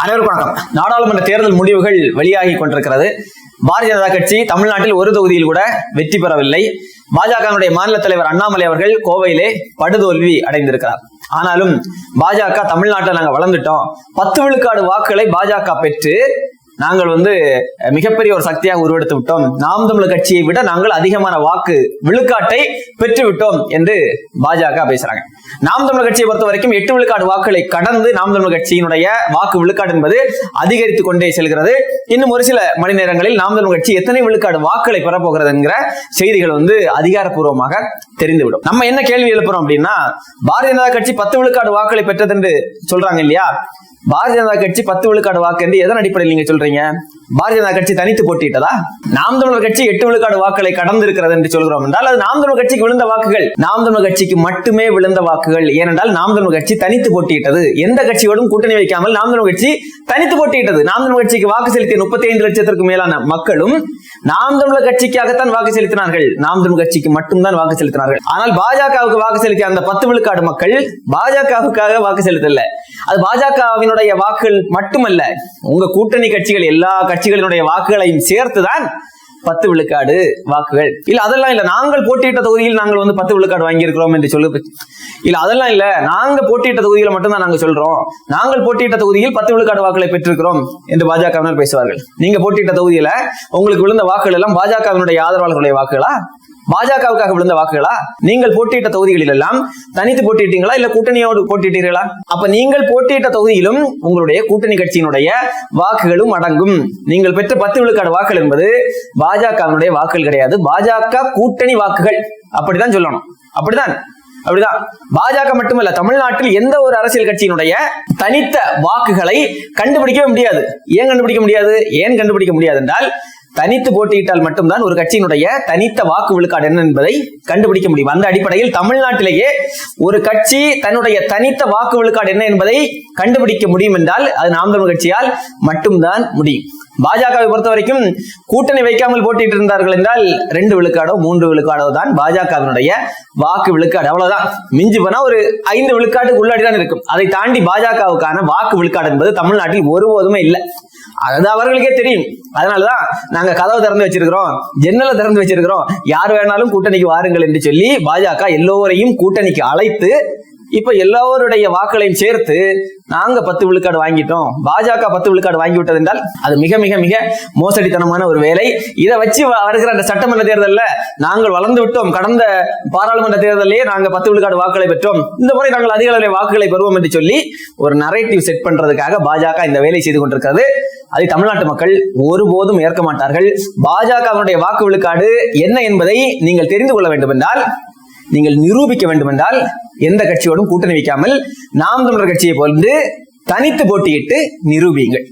அனைவருக்கும் வணக்கம். நாடாளுமன்ற தேர்தல் முடிவுகள் வெளியாகி கொண்டிருக்கிறது. பாரதிய ஜனதா கட்சி தமிழ்நாட்டில் ஒரு தொகுதியில் கூட வெற்றி பெறவில்லை. பாஜகவினுடைய மாநில தலைவர் அண்ணாமலை அவர்கள் கோவையிலே படுதோல்வி அடைந்திருக்கிறார். ஆனாலும் பாஜக தமிழ்நாட்டில் நாங்க வளர்ந்துட்டோம். பத்து விழுக்காடு வாக்குகளை பாஜக பெற்று நாங்கள் வந்து மிகப்பெரிய ஒரு சக்தியாக உருவெடுத்து விட்டோம். நாம் தமிழர் கட்சியை விட நாங்கள் அதிகமான வாக்கு விழுக்காட்டை பெற்று விட்டோம் என்று பாஜக பேசுறாங்க. நாம் தமிழர் கட்சியை பொறுத்த வரைக்கும் எட்டு விழுக்காடு வாக்குகளை கடந்து நாம் தமிழர் கட்சியினுடைய வாக்கு விழுக்காடு என்பது அதிகரித்துக் கொண்டே செல்கிறது. இன்னும் ஒரு சில மணி நேரங்களில் நாம் தமிழர் கட்சி எத்தனை விழுக்காடு வாக்குகளை பெறப்போகிறது என்கிற செய்திகள் வந்து அதிகாரப்பூர்வமாக தெரிந்துவிடும். நம்ம என்ன கேள்வி எழுப்புறோம் அப்படின்னா பாரதிய ஜனதா கட்சி பத்து விழுக்காடு வாக்குகளை பெற்றது என்று சொல்றாங்க இல்லையா? பாரதிய ஜனதா கட்சி பத்து விழுக்காடு வாக்கு என்று எதன் அடிப்படையில் நீங்க சொல்றீங்க? பாரதிய ஜனதா கட்சி தனித்து போட்டிட்டதா நாம் தமிழர் கட்சி எட்டு விழுக்காடு வாக்குகளை கடந்து இருக்கிறது என்று சொல்கிறோம் என்றால் அது நாம் தமிழர் கட்சிக்கு விழுந்த வாக்குகள். நாம் தமிழர் கட்சிக்கு மட்டுமே விழுந்த வாக்கு வாக்குகள். ஏனென்றால் நாம் தமிழ் கட்சி தனித்து போட்டியிட்டது. எந்த கட்சியோடும் கூட்டணி வைக்காமல் நாம் தமிழ் கட்சி தனித்து போட்டியிட்டது. நாம் தமிழ் கட்சிக்கு வாக்கு செலுத்திய முப்பத்தி ஐந்து லட்சத்திற்கு மேலான மக்களும் நாம் தமிழர் கட்சிக்காகத்தான் வாக்கு செலுத்தினார்கள். நாம் தமிழ் கட்சிக்கு மட்டும்தான் வாக்கு செலுத்தினார்கள். ஆனால் பாஜகவுக்கு வாக்கு செலுத்திய அந்த பத்து விழுக்காடு மக்கள் பாஜகவுக்காக வாக்கு செலுத்தல. அது பாஜகவினுடைய வாக்குகள் மட்டுமல்ல உங்க கூட்டணி கட்சிகள் எல்லா கட்சிகளினுடைய வாக்குகளையும் சேர்த்துதான் பத்து விழுக்காடு வாக்குகள். இல்ல அதெல்லாம் இல்ல. நாங்கள் போட்டியிட்ட தொகுதியில் நாங்கள் வந்து பத்து விழுக்காடு வாங்கியிருக்கிறோம் என்று சொல்லு. இல்ல அதெல்லாம் இல்ல. நாங்க போட்டியிட்ட தொகுதியில மட்டும்தான் நாங்க சொல்றோம். நாங்கள் போட்டியிட்ட தொகுதியில் பத்து விழுக்காடு வாக்குகளை பெற்றிருக்கிறோம் என்று பாஜகவினர் பேசுவார்கள். நீங்க போட்டியிட்ட தொகுதியில உங்களுக்கு விழுந்த வாக்குகள் எல்லாம் பாஜகவினுடைய ஆதரவாளர்களுடைய வாக்குகளா? பாஜகவுக்காக விழுந்த வாக்குகளா? நீங்கள் போட்டியிட்ட தொகுதிகளில் எல்லாம் தனித்து போட்டியிட்டீங்களா? இல்ல கூட்டணியோடு போட்டியிட்டீர்களா? அப்ப நீங்கள் போட்டியிட்ட தொகுதியிலும் உங்களுடைய கூட்டணி கட்சியினுடைய வாக்குகளும் அடங்கும். நீங்கள் பெற்ற பத்து விழுக்காடு வாக்குகள் என்பது பாஜகவினுடைய வாக்குகள் கிடையாது. பாஜக கூட்டணி வாக்குகள். அப்படிதான் சொல்லணும். அப்படிதான். அப்படிதான். பாஜக மட்டுமல்ல தமிழ்நாட்டில் எந்த ஒரு அரசியல் கட்சியினுடைய தனித்த வாக்குகளை கண்டுபிடிக்கவே முடியாது. ஏன் கண்டுபிடிக்க முடியாது? ஏன் கண்டுபிடிக்க முடியாது என்றால் தனித்து போட்டியிட்டால் மட்டும்தான் ஒரு கட்சியினுடைய தனித்த வாக்கு விழுக்காடு என்ன என்பதை கண்டுபிடிக்க முடியும். அந்த அடிப்படையில் தமிழ்நாட்டிலேயே ஒரு கட்சி தன்னுடைய தனித்த வாக்கு விழுக்காடு என்ன என்பதை கண்டுபிடிக்க முடியும் என்றால் அது நாம் தமிழ் கட்சியால் மட்டும்தான் முடியும். பாஜகவை பொறுத்த வரைக்கும் கூட்டணி வைக்காமல் போட்டிட்டு இருந்தார்கள் என்றால் ரெண்டு விழுக்காடோ மூன்று விழுக்காடோ தான் பாஜகவினுடைய வாக்கு விழுக்காடு. அவ்வளவுதான். மிஞ்சி போனா ஒரு ஐந்து விழுக்காட்டுக்கு உள்ளாடி தான் இருக்கும். அதை தாண்டி பாஜகவுக்கான வாக்கு விழுக்காடு என்பது தமிழ்நாட்டில் ஒருபோதுமே இல்லை. அது அவர்களுக்கே தெரியும். அதனாலதான் நாங்க கதவை திறந்து வச்சிருக்கிறோம் ஜன்னலை திறந்து வச்சிருக்கிறோம். யார் வேணாலும் கூட்டணிக்கு வாருங்கள் என்று சொல்லி பாஜக எல்லோரையும் கூட்டணிக்கு அழைத்து இப்ப எல்லோருடைய வாக்குகளையும் சேர்த்து நாங்க பத்து விழுக்காடு வாங்கிட்டோம். பாஜக பத்து விழுக்காடு வாங்கி விட்டது என்றால் அது மிக மிக மிக மோசடித்தனமான ஒரு வேலை. இதை வச்சு வருகிற அந்த சட்டமன்ற தேர்தலில் நாங்கள் வளர்ந்து விட்டோம். கடந்த பாராளுமன்ற தேர்தலிலே நாங்க பத்து விழுக்காடு வாக்குகளை பெற்றோம். இந்த முறை நாங்கள் அதிக அளவில் வாக்குகளை பெறுவோம் என்று சொல்லி ஒரு நரேட்டிவ் செட் பண்றதுக்காக பாஜக இந்த வேலை செய்து கொண்டிருக்கிறது. அதை தமிழ்நாட்டு மக்கள் ஒருபோதும் ஏற்க மாட்டார்கள். பாஜகவினுடைய வாக்கு விழுக்காடு என்ன என்பதை நீங்கள் தெரிந்து கொள்ள வேண்டும் என்றால் நீங்கள் நிரூபிக்க வேண்டும் என்றால் எந்த கட்சியோடும் கூட்டணி வைக்காமல் நாம் தமிழர் கட்சியை போன்று தனித்து போட்டியிட்டு நிரூபியுங்கள்.